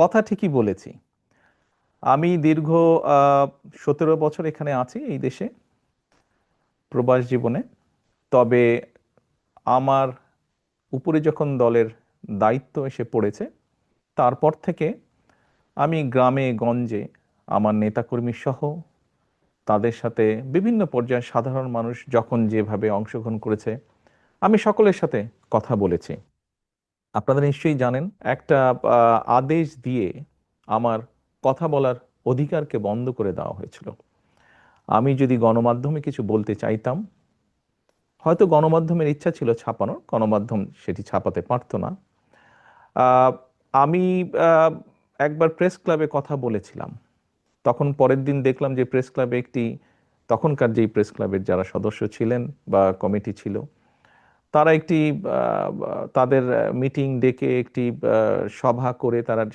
কথা ঠিকই বলেছি। আমি দীর্ঘ সতেরো বছর এখানে আছি এই দেশে, প্রবাস জীবনে। তবে আমার উপরে যখন দলের দায়িত্ব এসে পড়েছে, তারপর থেকে আমি গ্রামে, গঞ্জে আমার নেতাকর্মী সহ তাদের সাথে বিভিন্ন পর্যায়ে সাধারণ মানুষ যখন যেভাবে অংশগ্রহণ করেছে, আমি সকলের সাথে কথা বলেছি। আপনারা নিশ্চয়ই জানেন, একটা আদেশ দিয়ে আমার কথা বলার অধিকারকে বন্ধ করে দেওয়া হয়েছিল। আমি যদি গণমাধ্যমে কিছু বলতে চাইতাম, হয়তো গণমাধ্যমের ইচ্ছা ছিল ছাপানোর, গণমাধ্যম সেটি ছাপাতে পারতো না। আমি একবার প্রেস ক্লাবে কথা বলেছিলাম। তখন পরের দিন দেখলাম যে প্রেস ক্লাবে একটি, তখনকার যেই প্রেস ক্লাবের যারা সদস্য ছিলেন বা কমিটি ছিল তারা একটি তাদের মিটিং ডেকে একটি সভা করে তারা